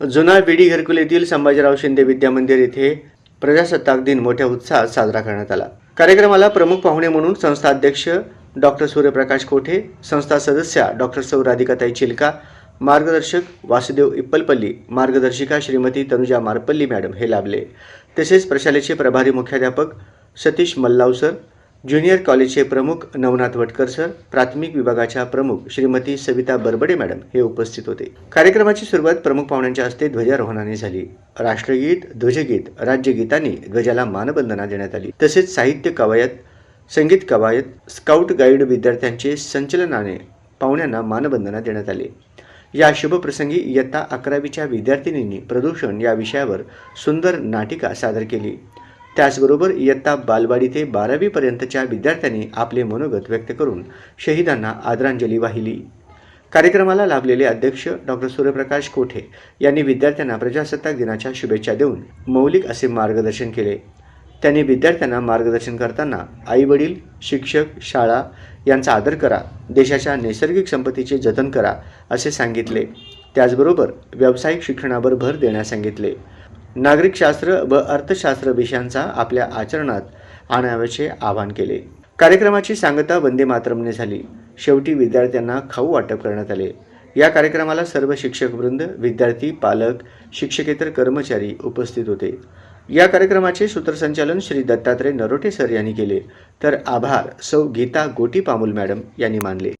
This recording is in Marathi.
जुना बीडी घरकुल येथील संभाजीराव शिंदे विद्या मंदिर येथे प्रजासत्ताक दिन मोठ्या उत्साहात साजरा करण्यात आला. कार्यक्रमाला प्रमुख पाहुणे म्हणून संस्था अध्यक्ष डॉक्टर सूर्यप्रकाश कोठे संस्था सदस्या डॉक्टर सौ राधिकाताई चिलका मार्गदर्शक वासुदेव इप्पलपल्ली मार्गदर्शिका श्रीमती तनुजा मारपल्ली मॅडम हे लाभले. तसेच प्रशालेचे प्रभारी मुख्याध्यापक सतीश मल्लावसर ज्युनियर कॉलेजचे प्रमुख नवनाथ वटकर सर प्राथमिक विभागाच्या प्रमुख श्रीमती सविता बरबडे मॅडम हे उपस्थित होते. कार्यक्रमाची सुरुवात प्रमुख पाहुण्यांच्या हस्ते ध्वजारोहणाने झाली. राष्ट्रगीत ध्वजगीत राज्यगीतांनी ध्वजाला मानवंदना देण्यात आली. तसेच साहित्य कवायत संगीत कवायत स्काउट गाईड विद्यार्थ्यांचे संचलनाने पाहुण्यांना मानवंदना देण्यात आली. या शुभप्रसंगी इयत्ता अकरावीच्या विद्यार्थिनींनी प्रदूषण या विषयावर सुंदर नाटिका सादर केली. त्याचबरोबर इयत्ता बालवाडी ते बारावीपर्यंतच्या विद्यार्थ्यांनी आपले मनोगत व्यक्त करून शहीदांना आदरांजली वाहिली. कार्यक्रमाला लाभलेले अध्यक्ष डॉक्टर सूर्यप्रकाश कोठे यांनी विद्यार्थ्यांना प्रजासत्ताक दिनाच्या शुभेच्छा देऊन मौलिक असे मार्गदर्शन केले. त्यांनी विद्यार्थ्यांना मार्गदर्शन करताना आईवडील शिक्षक शाळा यांचा आदर करा देशाच्या नैसर्गिक संपत्तीचे जतन करा असे सांगितले. त्याचबरोबर व्यावसायिक शिक्षणावर भर देण्यास सांगितले. नागरिकशास्त्र व अर्थशास्त्र विषयांचा आपल्या आचरणात आणाव्याचे आवाहन केले. कार्यक्रमाची सांगता वंदे मातरमने झाली. शेवटी विद्यार्थ्यांना खाऊ वाटप करण्यात आले. या कार्यक्रमाला सर्व शिक्षक वृंद विद्यार्थी पालक शिक्षकेतर कर्मचारी उपस्थित होते. या कार्यक्रमाचे सूत्रसंचालन श्री दत्तात्रय नरोटे सर यांनी केले. तर आभार सौ गीता गोटी पामुल मॅडम यांनी मानले.